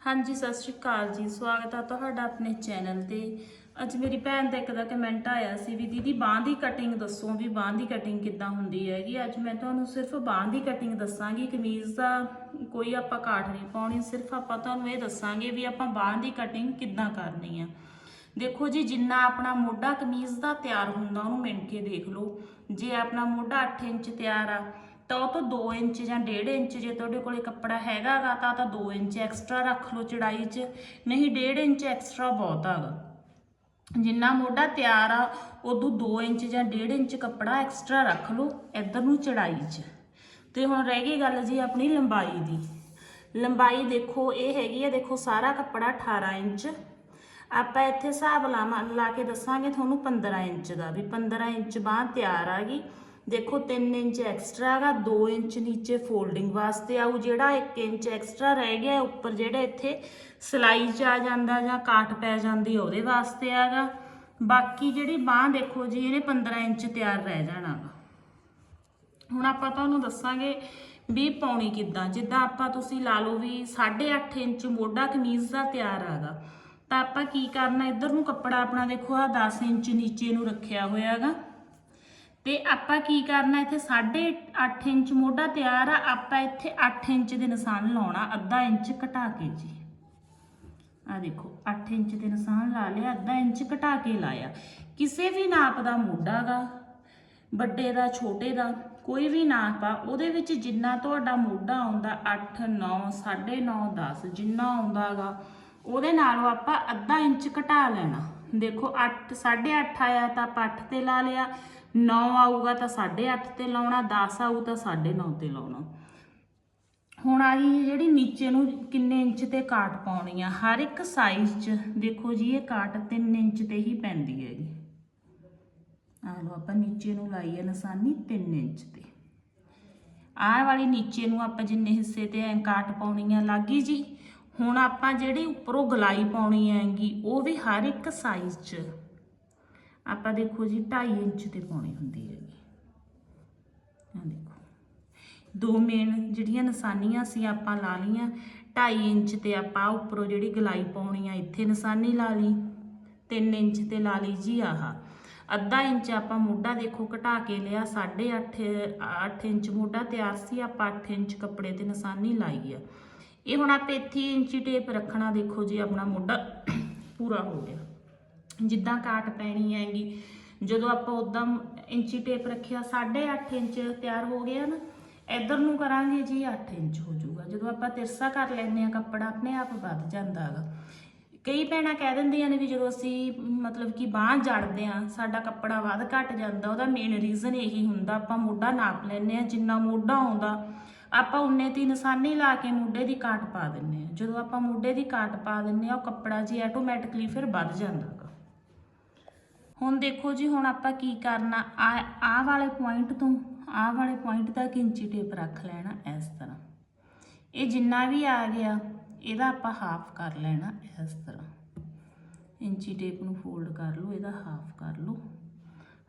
ਹਾਂਜੀ, ਸਤਿ ਸ਼੍ਰੀ ਅਕਾਲ ਜੀ। ਸਵਾਗਤ ਹੈ ਤੁਹਾਡਾ ਆਪਣੇ ਚੈਨਲ ਤੇ। ਅੱਜ ਮੇਰੀ ਭੈਣ ਦਾ ਇੱਕ ਦਾ ਕਮੈਂਟ ਆਇਆ ਸੀ ਵੀ ਦੀਦੀ ਬਾਂਹ ਦੀ ਕਟਿੰਗ ਦੱਸੋ ਵੀ ਬਾਂਹ ਦੀ ਕਟਿੰਗ ਕਿੱਦਾਂ ਹੁੰਦੀ ਹੈਗੀ। ਅੱਜ ਮੈਂ ਤੁਹਾਨੂੰ ਸਿਰਫ ਬਾਂਹ ਦੀ ਕਟਿੰਗ ਦੱਸਾਂਗੀ। ਕਮੀਜ਼ ਦਾ ਕੋਈ ਆਪਾਂ ਕਾਟ ਨਹੀਂ ਪਾਉਣੀ, ਸਿਰਫ ਆਪਾਂ ਤੁਹਾਨੂੰ ਇਹ ਦੱਸਾਂਗੇ ਵੀ ਆਪਾਂ ਬਾਂਹ ਦੀ ਕਟਿੰਗ ਕਿੱਦਾਂ ਕਰਨੀ ਆ। ਦੇਖੋ ਜੀ, ਜਿੰਨਾ ਆਪਣਾ ਮੋਢਾ ਕਮੀਜ਼ ਦਾ ਤਿਆਰ ਹੁੰਦਾ, ਉਹਨੂੰ ਮਿਣ ਕੇ ਦੇਖ ਲਓ। ਜੇ ਆਪਣਾ ਮੋਢਾ 8 ਇੰਚ ਤਿਆਰ ਆ ਤਾਂ ਉਹ ਤੋਂ 2 ਇੰਚ ਜਾਂ 1.5 ਇੰਚ ਜੇ ਤੁਹਾਡੇ ਕੋਲੇ ਕੱਪੜਾ ਹੈਗਾਗਾ ਤਾਂ ਤਾਂ 2 ਇੰਚ ਐਕਸਟਰਾ ਰੱਖ ਲਓ ਚੜਾਈ 'ਚ। ਨਹੀਂ 1.5 ਇੰਚ ਐਕਸਟਰਾ ਬਹੁਤ ਹੈਗਾ ਜਿੰਨਾ ਮੋਢਾ ਤਿਆਰ ਆ, ਉਦੋਂ 2 ਇੰਚ ਜਾਂ 1.5 ਇੰਚ ਕੱਪੜਾ ਐਕਸਟਰਾ ਰੱਖ ਲਓ ਇੱਧਰ ਨੂੰ ਚੜਾਈ 'ਚ। ਤੇ ਹੁਣ ਰਹਿ ਗਈ ਗੱਲ ਜੀ ਆਪਣੀ ਲੰਬਾਈ ਦੀ। ਲੰਬਾਈ ਦੇਖੋ, ਇਹ ਹੈਗੀ ਆ, ਦੇਖੋ ਸਾਰਾ ਕੱਪੜਾ 18 ਇੰਚ। ਆਪਾਂ ਇੱਥੇ ਹਿਸਾਬ ਲਾਵਾਂ, ਲਾ ਕੇ ਦੱਸਾਂਗੇ ਤੁਹਾਨੂੰ 15 ਇੰਚ ਦਾ ਵੀ। 15 ਇੰਚ ਬਾਂਹ ਤਿਆਰ ਆ ਗਈ। ਦੇਖੋ 3 ਇੰਚ ਐਕਸਟਰਾ ਹੈਗਾ 2 ਇੰਚ ਨੀਚੇ ਫੋਲਡਿੰਗ ਵਾਸਤੇ ਆਊ, ਜਿਹੜਾ 1 ਇੰਚ ਐਕਸਟਰਾ ਰਹਿ ਗਿਆ ਉੱਪਰ ਜਿਹੜਾ ਇੱਥੇ ਸਲਾਈ ਚ ਆ ਜਾਂਦਾ ਜਾਂ ਕਾਟ ਪੈ ਜਾਂਦੀ ਉਹਦੇ ਵਾਸਤੇ ਆਗਾ ਬਾਕੀ ਜਿਹੜੀ ਬਾਂਹ ਦੇਖੋ ਜੀ, ਇਹਨੇ 15 ਇੰਚ ਤਿਆਰ ਰਹਿ ਜਾਣਾ ਗਾ ਹੁਣ ਆਪਾਂ ਤੁਹਾਨੂੰ ਦੱਸਾਂਗੇ ਵੀ ਪਾਉਣੀ ਕਿੱਦਾਂ, ਜਿੱਦਾਂ ਆਪਾਂ ਤੁਸੀਂ ਲਾ ਲਓ ਵੀ 8.5 ਇੰਚ ਮੋਢਾ ਕਮੀਜ਼ ਦਾ ਤਿਆਰ ਆਗਾ ਤਾਂ ਆਪਾਂ ਕੀ ਕਰਨਾ, ਇੱਧਰ ਨੂੰ ਕੱਪੜਾ ਆਪਣਾ ਦੇਖੋ ਆ 10 ਇੰਚ ਨੀਚੇ ਨੂੰ ਰੱਖਿਆ ਹੋਇਆ ਹੈਗਾ। ਤੇ ਆਪਾਂ ਕੀ ਕਰਨਾ, ਇੱਥੇ 8.5 ਇੰਚ ਮੋਢਾ ਤਿਆਰ ਆ, ਆਪਾਂ ਇੱਥੇ 8 ਇੰਚ ਦੇ ਨਿਸ਼ਾਨ ਲਾਉਣਾ, ਅੱਧਾ ਇੰਚ ਘਟਾ ਕੇ ਜੀ। ਆ ਦੇਖੋ 8 ਇੰਚ ਦੇ ਨਿਸ਼ਾਨ ਲਾ ਲਿਆ, ਅੱਧਾ ਇੰਚ ਘਟਾ ਕੇ ਲਾਇਆ। ਕਿਸੇ ਵੀ ਨਾਪ ਦਾ ਮੋਢਾ ਗਾ, ਵੱਡੇ ਦਾ, ਛੋਟੇ ਦਾ, ਕੋਈ ਵੀ ਨਾਪ ਆ, ਉਹਦੇ ਵਿੱਚ ਜਿੰਨਾ ਤੁਹਾਡਾ ਮੋਢਾ ਆਉਂਦਾ 8 9 9.5 10 ਜਿੰਨਾ ਆਉਂਦਾਗਾ ਉਹਦੇ ਨਾਲੋਂ ਆਪਾਂ ਅੱਧਾ ਇੰਚ ਘਟਾ ਲੈਣਾ। ਦੇਖੋ 8 8.5 ਆਇਆ ਤਾਂ ਆਪਾਂ 8 ਤੇ ਲਾ ਲਿਆ 9 ਆਊਗਾ ਤਾਂ 8.5 ਤੇ ਲਾਉਣਾ 10 ਆਊ ਤਾਂ 9.5 ਤੇ ਲਾਉਣਾ। ਹੁਣ ਆ ਜਿਹੜੀ ਨੀਚੇ ਨੂੰ ਕਿੰਨੇ ਇੰਚ ਤੇ ਕਾਟ ਪਾਉਣੀ ਆ, ਹਰ ਇੱਕ ਸਾਈਜ਼ 'ਚ ਦੇਖੋ ਜੀ, ਇਹ ਕਾਟ 3 ਇੰਚ ਤੇ ਹੀ ਪੈਂਦੀ ਹੈਗੀ। ਆ ਲਓ ਆਪਾਂ ਨੀਚੇ ਨੂੰ ਲਾਈ ਹੈ ਨਿਸ਼ਾਨੀ 3 ਇੰਚ ਤੇ। ਆਹ ਵਾਲੀ ਨੀਚੇ ਨੂੰ ਆਪਾਂ ਜਿੰਨੇ ਹਿੱਸੇ ਤੇ ਐ ਕਾਟ ਪਾਉਣੀ ਆ, ਲੱਗੀ ਜੀ, ਹੁਣ ਆਪਾਂ ਜਿਹੜੀ ਉੱਪਰੋਂ ਗਲਾਈ ਪਾਉਣੀ ਹੈਗੀ, ਉਹ ਵੀ ਹਰ ਇੱਕ ਸਾਈਜ਼ 'ਚ। ਆਪਾਂ ਦੇਖੋ ਜੀ 2.5 ਇੰਚ ਤੇ ਪਾਉਣੀ ਹੁੰਦੀ ਹੈਗੀ। ਆ ਦੇਖੋ। ਦੋ ਮੇਨ ਜਿਹੜੀਆਂ ਨਿਸ਼ਾਨੀਆਂ ਸੀ ਆਪਾਂ ਲਾ ਲੀਆਂ 2.5 ਇੰਚ ਤੇ ਆਪਾਂ ਉੱਪਰੋਂ ਜਿਹੜੀ ਗਲਾਈ ਪਾਉਣੀ ਆ, ਇੱਥੇ ਨਿਸ਼ਾਨੀ ਲਾ ਲਈ। 3 ਇੰਚ ਤੇ ਲਾ ਲਈ ਜੀ ਆਹ। ਅੱਧਾ ਇੰਚ ਆਪਾਂ ਮੋਢਾ ਦੇਖੋ ਘਟਾ ਕੇ ਲਿਆ 8.5 8 ਇੰਚ ਮੋਢਾ ਤਿਆਰ ਸੀ, ਆਪਾਂ 8 ਇੰਚ ਕੱਪੜੇ ਤੇ ਨਿਸ਼ਾਨੀ ਲਾਈ ਆ। ਇਹ ਹੁਣ ਆਪਾਂ ਇੱਥੇ ਇੰਚੀ ਟੇਪ ਰੱਖਣਾ ਦੇਖੋ ਜੀ, ਆਪਣਾ ਮੋਢਾ ਪੂਰਾ ਹੋ ਗਿਆ। ਜਿੱਦਾਂ ਕਾਟ ਪੈਣੀ ਹੈਗੀ, ਜਦੋਂ ਆਪਾਂ ਉਦਾਂ ਇੰਚੀ ਟੇਪ ਰੱਖਿਆ 8.5 ਇੰਚ ਤਿਆਰ ਹੋ ਗਿਆ ਨਾ, ਇਧਰ ਨੂੰ ਕਰਾਂਗੇ ਜੀ 8 ਇੰਚ ਹੋ ਜਾਊਗਾ। ਜਦੋਂ ਆਪਾਂ ਤਿਰਸਾ ਕਰ ਲੈਂਦੇ ਆ ਕੱਪੜਾ ਆਪਣੇ ਆਪ ਵੱਧ ਜਾਂਦਾ ਹੈਗਾ। ਕਈ ਭੈਣਾਂ ਕਹਿ ਦਿੰਦੀਆਂ ਨੇ ਵੀ ਜਦੋਂ ਅਸੀਂ ਮਤਲਬ ਕਿ ਬਾਂਹ ਜੜਦੇ ਆ ਸਾਡਾ ਕੱਪੜਾ ਵੱਧ ਘਟ ਜਾਂਦਾ, ਉਹਦਾ ਮੇਨ ਰੀਜ਼ਨ ਇਹੀ ਹੁੰਦਾ, ਆਪਾਂ ਮੋਢਾ ਨਾਪ ਲੈਂਦੇ ਆ ਜਿੰਨਾ ਮੋਢਾ ਆਉਂਦਾ, ਆਪਾਂ ਉਨੇ ਦੀ ਨਿਸ਼ਾਨੀ ਲਾ ਕੇ ਮੋਢੇ ਦੀ ਕਾਟ ਪਾ ਦਿੰਨੇ ਆ ਜਦੋਂ ਆਪਾਂ ਮੋਢੇ ਦੀ ਕਾਟ ਪਾ ਦਿੰਨੇ ਆ ਉਹ ਕੱਪੜਾ ਜੀ ਆਟੋਮੈਟਿਕਲੀ ਫਿਰ ਵੱਧ ਜਾਂਦਾ ਗਾ ਹੁਣ ਦੇਖੋ ਜੀ, ਹੁਣ ਆਪਾਂ ਕੀ ਕਰਨਾ? ਆ ਆਹ ਵਾਲੇ ਪੁਆਇੰਟ ਤੋਂ, ਆਹ ਵਾਲੇ ਪੁਆਇੰਟ ਤੱਕ ਇੰਚੀ ਟੇਪ ਰੱਖ ਲੈਣਾ ਇਸ ਤਰ੍ਹਾਂ। ਇਹ ਜਿੰਨਾ ਵੀ ਆ ਗਿਆ, ਇਹਦਾ ਆਪਾਂ ਹਾਫ ਕਰ ਲੈਣਾ ਇਸ ਤਰ੍ਹਾਂ। ਇੰਚੀ ਟੇਪ ਨੂੰ ਫੋਲਡ ਕਰ ਲਓ, ਇਹਦਾ ਹਾਫ ਕਰ ਲਓ।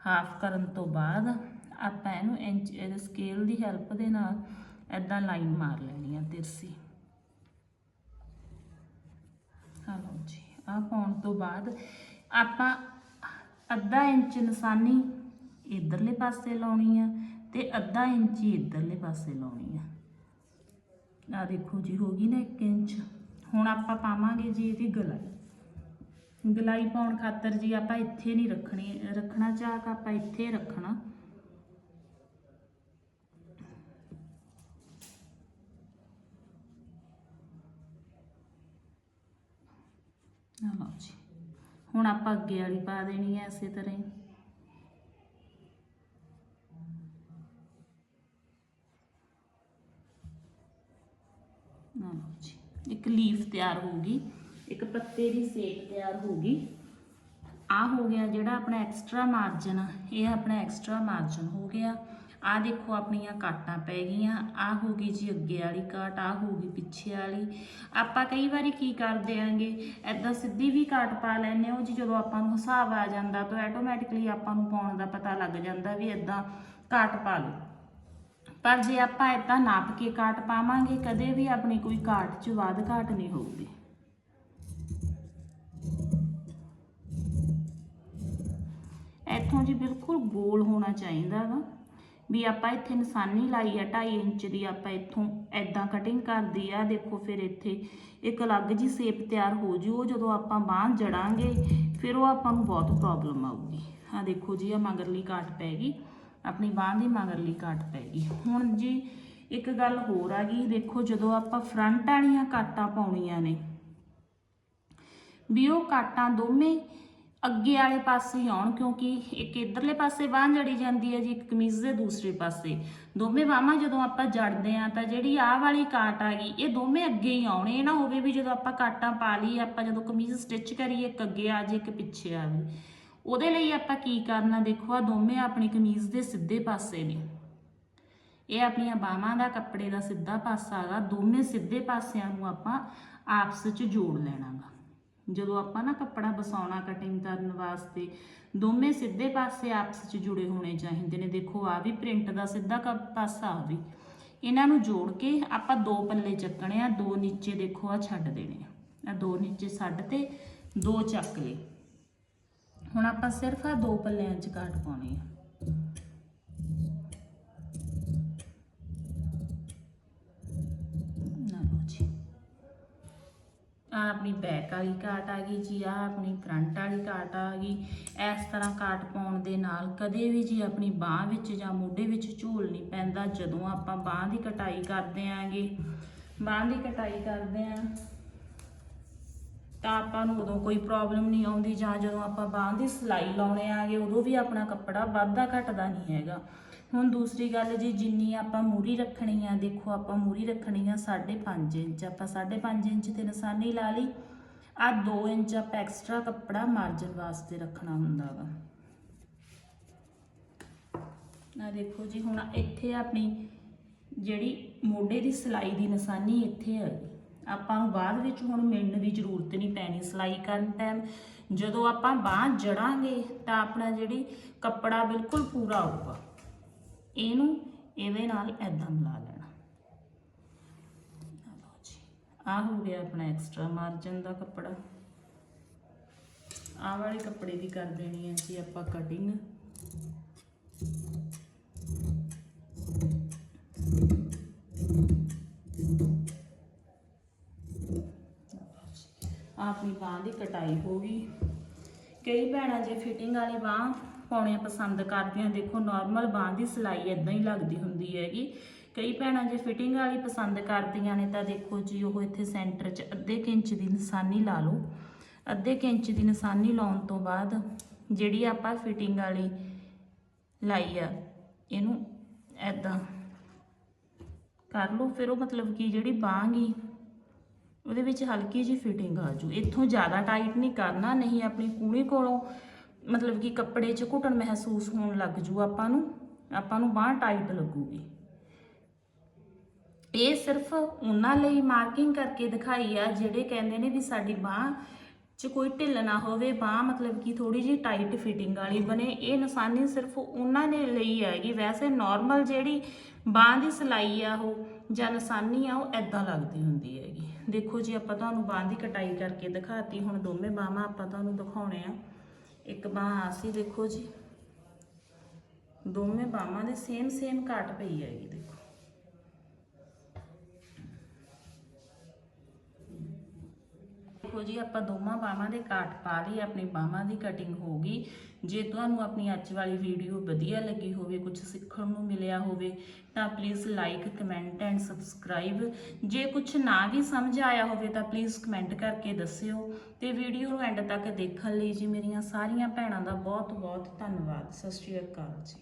ਹਾਫ ਕਰਨ ਤੋਂ ਬਾਅਦ ਆਪਾਂ ਇਹਨੂੰ ਇੰਚ, ਇਹਦੇ ਸਕੇਲ ਦੀ ਹੈਲਪ ਦੇ ਨਾਲ ਐਦਾਂ ਲਾਈਨ ਮਾਰ ਲੈਣੀ ਆ ਤਿਰਸੀ। ਹਾਂ ਲਓ ਜੀ ਆ ਪਾਉਣ ਤੋਂ ਬਾਅਦ ਆਪਾਂ ਅੱਧਾ ਇੰਚ ਨਿਸ਼ਾਨੀ ਇਧਰਲੇ ਪਾਸੇ ਲਾਉਣੀ ਆ ਤੇ ਅੱਧਾ ਇੰਚੀ ਇਧਰਲੇ ਪਾਸੇ ਲਾਉਣੀ ਆ। ਆ ਦੇਖੋ ਜੀ, ਹੋ ਗਈ ਨਾ 1 ਇੰਚ। ਹੁਣ ਆਪਾਂ ਪਾਵਾਂਗੇ ਜੀ ਇਹਦੀ ਗਲਾਈ। ਗਲਾਈ ਪਾਉਣ ਖਾਤਰ ਜੀ ਆਪਾਂ ਇੱਥੇ ਨਹੀਂ ਰੱਖਣੀ, ਰੱਖਣਾ ਚਾਹਕ ਆਪਾਂ ਇੱਥੇ ਰੱਖਣਾ ਆ ਲਓ ਜੀ ਹੁਣ ਆਪਾਂ ਅੱਗੇ ਵਾਲੀ ਪਾ ਦੇਣੀ ਹੈ ਇਸੇ ਤਰ੍ਹਾਂ ਹੀ। ਲਓ ਜੀ, ਇੱਕ ਲੀਫ ਤਿਆਰ ਹੋਊਗੀ ਇੱਕ ਪੱਤੇ ਦੀ ਸੇਪ ਤਿਆਰ ਹੋਊਗੀ ਆ ਹੋ ਗਿਆ ਜਿਹੜਾ ਆਪਣਾ ਐਕਸਟਰਾ ਮਾਰਜਨ ਆ, ਇਹ ਆਪਣਾ ਐਕਸਟਰਾ ਮਾਰਜਨ ਹੋ ਗਿਆ। ਆਹ ਦੇਖੋ ਆਪਣੀਆਂ ਕਾਟਾਂ ਪੈ ਗਈਆਂ, ਆਹ ਹੋ ਗਈ ਜੀ ਅੱਗੇ ਵਾਲੀ ਕਾਟ, ਆਹ ਹੋ ਗਈ ਪਿੱਛੇ ਵਾਲੀ। ਆਪਾਂ ਕਈ ਵਾਰੀ ਕੀ ਕਰਦੇ ਆਂਗੇ ਐਦਾਂ ਸਿੱਧੀ ਵੀ ਕਾਟ ਪਾ ਲੈਨੇ ਉਹ ਜੀ ਜਦੋਂ ਆਪਾਂ ਨੂੰ ਹਿਸਾਬ ਆ ਜਾਂਦਾ ਤਾਂ ਆਟੋਮੈਟਿਕਲੀ ਆਪਾਂ ਨੂੰ ਪਾਉਣ ਦਾ ਪਤਾ ਲੱਗ ਜਾਂਦਾ ਵੀ ਐਦਾਂ ਕਾਟ ਪਾ ਲਓ। ਪਰ ਜੇ ਆਪਾਂ ਐਦਾਂ ਨਾਪ ਕੇ ਕਾਟ ਪਾਵਾਂਗੇ, ਕਦੇ ਵੀ ਆਪਣੀ ਕੋਈ ਕਾਟ 'ਚ ਵਾਧ ਘਾਟ ਨਹੀਂ ਹੋਊਗੀ। ਇੱਥੋਂ ਜੀ ਬਿਲਕੁਲ ਗੋਲ ਹੋਣਾ ਚਾਹੀਦਾ ਹੈਗਾ ਵੀ ਆਪਾਂ ਇੱਥੇ ਨਿਸ਼ਾਨੀ ਲਾਈ ਆ 2.5 ਇੰਚ ਦੀ, ਆਪਾਂ ਇੱਥੋਂ ਐਦਾਂ ਕਟਿੰਗ ਕਰਦੀ ਆ। ਦੇਖੋ ਫਿਰ ਇੱਥੇ ਇੱਕ ਅਲੱਗ ਜੀ ਸ਼ੇਪ ਤਿਆਰ ਹੋ ਜੂ, ਉਹ ਜਦੋਂ ਆਪਾਂ ਬਾਂਹ ਜੜਾਂਗੇ, ਫਿਰ ਉਹ ਆਪਾਂ ਨੂੰ ਬਹੁਤ ਪ੍ਰੋਬਲਮ ਆਊਗੀ। ਆ ਦੇਖੋ ਜੀ ਆ ਮਗਰਲੀ ਕਾਟ ਪੈ ਗਈ। ਆਪਣੀ ਬਾਂਹ ਦੀ ਮਗਰਲੀ ਕਾਟ ਪੈ ਗਈ। ਹੁਣ ਜੀ ਇੱਕ ਗੱਲ ਹੋਰ ਆ ਗਈ, ਦੇਖੋ ਜਦੋਂ ਆਪਾਂ ਫਰੰਟ ਵਾਲੀਆਂ ਕਾਟਾਂ ਪਾਉਣੀਆਂ ਨੇ, ਵੀ ਉਹ ਕਾਟਾਂ ਦੋਵੇਂ ਅੱਗੇ ਵਾਲੇ ਪਾਸੇ ਹੀ ਆਉਣ, ਕਿਉਂਕਿ ਇੱਕ ਇਧਰਲੇ ਪਾਸੇ ਬਾਂਹ ਜੜੀ ਜਾਂਦੀ ਹੈ ਜੀ, ਇੱਕ ਕਮੀਜ਼ ਦੇ ਦੂਸਰੇ ਪਾਸੇ। ਦੋਵੇਂ ਬਾਹਾਂ ਜਦੋਂ ਆਪਾਂ ਜੜਦੇ ਆ ਤਾਂ ਜਿਹੜੀ ਆਹ ਵਾਲੀ ਕਾਟ ਆ ਗਈ, ਇਹ ਦੋਵੇਂ ਅੱਗੇ ਹੀ ਆਉਣੇ। ਇਹ ਨਾ ਹੋਵੇ ਵੀ ਜਦੋਂ ਆਪਾਂ ਕਾਟਾਂ ਪਾ ਲਈ ਆਪਾਂ ਜਦੋਂ ਕਮੀਜ਼ ਸਟਿਚ ਕਰੀਏ, ਇੱਕ ਅੱਗੇ ਆ ਜੇ ਇੱਕ ਪਿੱਛੇ ਆਵੇ ਉਹਦੇ ਲਈ ਆਪਾਂ ਕੀ ਕਰਨਾ, ਦੇਖੋ ਆ ਦੋਵੇਂ ਆਪਣੀ ਕਮੀਜ਼ ਦੇ ਸਿੱਧੇ ਪਾਸੇ ਨੇ। ਇਹ ਆਪਣੀਆਂ ਬਾਹਾਂ ਦਾ, ਕੱਪੜੇ ਦਾ ਸਿੱਧਾ ਪਾਸਾ ਹੈਗਾ। ਦੋਵੇਂ ਸਿੱਧੇ ਪਾਸਿਆਂ ਨੂੰ ਆਪਾਂ ਆਪਸ ਵਿੱਚ ਜੋੜ ਲੈਣਾਗਾ। ਜਦੋਂ ਆਪਾਂ ਨਾ ਕੱਪੜਾ ਬਸਾਉਣਾ ਕਟਿੰਗ ਕਰਨ ਵਾਸਤੇ, ਦੋਵੇਂ ਸਿੱਧੇ ਪਾਸੇ ਆਪਸ ਵਿੱਚ ਜੁੜੇ ਹੋਣੇ ਚਾਹੀਦੇ ਨੇ। ਦੇਖੋ, ਆ ਵੀ ਪ੍ਰਿੰਟ ਦਾ ਸਿੱਧਾ ਕ- ਪਾਸਾ ਆ ਵੀ। ਇਹਨਾਂ ਨੂੰ ਜੋੜ ਕੇ ਆਪਾਂ ਦੋ ਪੱਲੇ ਚੱਕਣੇ ਆ, ਦੋ ਨੀਚੇ ਦੇਖੋ ਆ ਛੱਡ ਦੇਣੇ ਆ। ਆਹ ਦੋ ਨੀਚੇ ਛੱਡ ਤੇ ਦੋ ਚੱਕ ਲਏ। ਹੁਣ ਆਪਾਂ ਸਿਰਫ ਆ ਦੋ ਪੱਲਿਆਂ 'ਚ ਕਾਟ ਪਾਉਣੇ ਆ। ਆ ਆਪਣੀ ਬੈਕ ਵਾਲੀ ਕਾਟ ਆ ਗਈ ਜੀ ਆ ਆਪਣੀ ਫਰੰਟ ਵਾਲੀ ਕਾਟ ਆ ਗਈ। ਇਸ ਤਰ੍ਹਾਂ ਕਾਟ ਪਾਉਣ ਦੇ ਨਾਲ ਕਦੇ ਵੀ ਜੀ ਆਪਣੀ ਬਾਹ ਵਿੱਚ ਜਾਂ ਮੋਢੇ ਵਿੱਚ ਝੂਲ ਨਹੀਂ ਪੈਂਦਾ, ਜਦੋਂ ਆਪਾਂ ਬਾਹ ਦੀ ਕਟਾਈ ਕਰਦੇ ਆਂਗੇ। ਬਾਹ ਦੀ ਕਟਾਈ ਕਰਦੇ ਆਂ, ਤਾਂ ਆਪਾਂ ਨੂੰ ਉਦੋਂ ਕੋਈ ਪ੍ਰੋਬਲਮ ਨਹੀਂ ਆਉਂਦੀ, ਜਾਂ ਜਦੋਂ ਆਪਾਂ ਬਾਂਹ ਦੀ ਸਿਲਾਈ ਲਾਉਣੇ ਆਗੇ, ਉਦੋਂ ਵੀ ਆਪਣਾ ਕੱਪੜਾ ਵੱਧਦਾ ਘਟਦਾ ਨਹੀਂ ਹੈਗਾ। ਹੁਣ ਦੂਸਰੀ ਗੱਲ ਜੀ, ਜਿੰਨੀ ਆਪਾਂ ਮੂਰੀ ਰੱਖਣੀ ਆ, ਦੇਖੋ ਆਪਾਂ ਮੂਰੀ ਰੱਖਣੀ ਆ 5.5 ਇੰਚ, ਆਪਾਂ 5.5 ਇੰਚ ਤੇ ਨਿਸ਼ਾਨੀ ਲਾ ਲਈ। ਆ 2 ਇੰਚ ਆਪਾਂ ਐਕਸਟਰਾ ਕੱਪੜਾ ਮਾਰਜਨ ਵਾਸਤੇ ਰੱਖਣਾ ਹੁੰਦਾ ਵਾ। ਨਾ ਦੇਖੋ ਜੀ, ਹੁਣ ਇੱਥੇ ਆਪਣੀ ਜਿਹੜੀ ਮੋਢੇ ਦੀ ਸਿਲਾਈ ਦੀ ਨਿਸ਼ਾਨੀ ਇੱਥੇ ਹੈ ਆਪਾਂ ਨੂੰ ਬਾਅਦ ਵਿੱਚ ਹੁਣ ਮਿਲਣ ਦੀ ਜ਼ਰੂਰਤ ਨਹੀਂ ਪੈਣੀ ਸਿਲਾਈ ਕਰਨ ਟਾਈਮ ਜਦੋਂ ਆਪਾਂ ਬਾਂਹ ਜੜਾਂਗੇ ਤਾਂ ਆਪਣਾ ਜਿਹੜੀ ਕੱਪੜਾ ਬਿਲਕੁਲ ਪੂਰਾ ਹੋਊਗਾ। ਇਹਨੂੰ ਇਹਦੇ ਨਾਲ ਐਦਾਂ ਮਿਲਾ ਲੈਣਾ। ਲਓ ਜੀ। ਆਹ ਹੋ ਗਿਆ ਆਪਣਾ ਐਕਸਟਰਾ ਮਾਰਜਨ ਦਾ ਕੱਪੜਾ। ਆਹ ਵਾਲੇ ਕੱਪੜੇ ਦੀ ਕਰ ਦੇਣੀ ਹੈ ਜੀ ਆਪਾਂ ਕਟਿੰਗ ਆਹ ਆਪਣੀ ਬਾਂਹ ਦੀ ਕਟਾਈ ਹੋ ਗਈ। ਕਈ ਭੈਣਾਂ ਜੇ ਫਿਟਿੰਗ ਵਾਲੀ ਬਾਂਹ ਪਾਉਣੀਆਂ ਪਸੰਦ ਕਰਦੀਆਂ, ਦੇਖੋ ਨਾਰਮਲ ਬਾਂਹ ਦੀ ਸਿਲਾਈ ਇਦਾਂ ਹੀ ਲੱਗਦੀ ਹੁੰਦੀ ਹੈਗੀ। ਕਈ ਭੈਣਾਂ ਜੇ ਫਿਟਿੰਗ ਵਾਲੀ ਪਸੰਦ ਕਰਦੀਆਂ ਨੇ ਤਾਂ ਦੇਖੋ ਜੀ ਉਹ ਇੱਥੇ ਸੈਂਟਰ 'ਚ ਅੱਧੇ ਕੁ ਇੰਚ ਦੀ ਨਿਸ਼ਾਨੀ ਲਾ ਲਓ। ਅੱਧੇ ਕੁ ਇੰਚ ਦੀ ਨਿਸ਼ਾਨੀ ਲਾਉਣ ਤੋਂ ਬਾਅਦ ਜਿਹੜੀ ਆਪਾਂ ਫਿਟਿੰਗ ਵਾਲੀ ਲਾਈ ਆ, ਇਹਨੂੰ ਐਦਾਂ ਕਰ ਲਓ। ਫਿਰ ਉਹ ਮਤਲਬ ਕਿ ਜਿਹੜੀ ਬਾਂਹ ਗੀ, ਉਹਦੇ ਵਿੱਚ ਹਲਕੀ ਜੀ ਫਿਟਿੰਗ ਆ ਜੂ ਇੱਥੋਂ ਜ਼ਿਆਦਾ ਟਾਈਟ ਨਹੀਂ ਕਰਨਾ, ਨਹੀਂ ਆਪਣੀ ਕੂਣੀ ਕੋਲੋਂ ਮਤਲਬ ਕਿ ਕੱਪੜੇ 'ਚ ਘੁੱਟਣ ਮਹਿਸੂਸ ਹੋਣ ਲੱਗ ਜੂ ਆਪਾਂ ਨੂੰ ਆਪਾਂ ਨੂੰ ਬਾਂਹ ਟਾਈਟ ਲੱਗੂਗੀ। ਇਹ ਸਿਰਫ ਉਹਨਾਂ ਲਈ ਮਾਰਕਿੰਗ ਕਰਕੇ ਦਿਖਾਈ ਆ ਜਿਹੜੇ ਕਹਿੰਦੇ ਨੇ ਵੀ ਸਾਡੀ ਬਾਂਹ 'ਚ ਕੋਈ ਢਿੱਲ ਨਾ ਹੋਵੇ ਬਾਂਹ ਮਤਲਬ ਕਿ ਥੋੜੀ ਜਿਹੀ ਟਾਈਟ ਫਿਟਿੰਗ ਵਾਲੀ ਬਣੇ। ਇਹ ਨਿਸ਼ਾਨੀ ਸਿਰਫ ਉਹਨਾਂ ਦੇ ਲਈ ਹੈਗੀ। ਵੈਸੇ ਨਾਰਮਲ ਜਿਹੜੀ ਬਾਂਹ ਦੀ ਸਿਲਾਈ ਆ ਉਹ ਜਾਂ ਨਿਸ਼ਾਨੀ ਆ ਉਹ ਐਦਾਂ ਲੱਗਦੀ ਹੁੰਦੀ ਹੈਗੀ। ਦੇਖੋ ਜੀ ਆਪਾਂ ਤੁਹਾਨੂੰ ਬਾਂਹ ਦੀ ਕਟਾਈ ਕਰਕੇ ਦਿਖਾਤੀ। ਹੁਣ ਦੋਵੇਂ ਬਾਹਾਂ ਆਪਾਂ ਤੁਹਾਨੂੰ ਦਿਖਾਉਣੇ ਆ। ਇੱਕ ਬਾਂਹ ਆ ਸੀ ਦੇਖੋ ਜੀ। ਦੋਵੇਂ ਬਾਹਾਂ ਦੇ ਸੇਮ ਸੇਮ ਕੱਟ ਪਈ ਹੈਗੀ ਦੇਖੋ। ਦੇਖੋ ਜੀ, ਆਪਾਂ ਦੋਵਾਂ ਬਾਹਾਂ ਦੇ ਕਾਟ ਪਾ ਲਈ ਆਪਣੀ ਬਾਹਾਂ ਦੀ ਕਟਿੰਗ ਹੋ ਗਈ। ਜੇ ਤੁਹਾਨੂੰ ਆਪਣੀ ਅੱਜ ਵਾਲੀ ਵੀਡੀਓ ਵਧੀਆ ਲੱਗੀ ਹੋਵੇ ਕੁਝ ਸਿੱਖਣ ਨੂੰ ਮਿਲਿਆ ਹੋਵੇ, ਤਾਂ please like comment and subscribe ਜੇ ਕੁਝ ਨਾ ਵੀ ਸਮਝ ਆਇਆ ਹੋਵੇ, ਤਾਂ ਪਲੀਜ਼ ਕਮੈਂਟ ਕਰਕੇ ਦੱਸਿਓ। ਤੇ ਵੀਡੀਓ ਨੂੰ ਐਂਡ ਤੱਕ ਦੇਖਣ ਲਈ ਜੀ, ਮੇਰੀਆਂ ਸਾਰੀਆਂ ਭੈਣਾਂ ਦਾ ਬਹੁਤ ਬਹੁਤ ਧੰਨਵਾਦ। ਸਤਿ ਸ਼੍ਰੀ ਅਕਾਲ ਜੀ।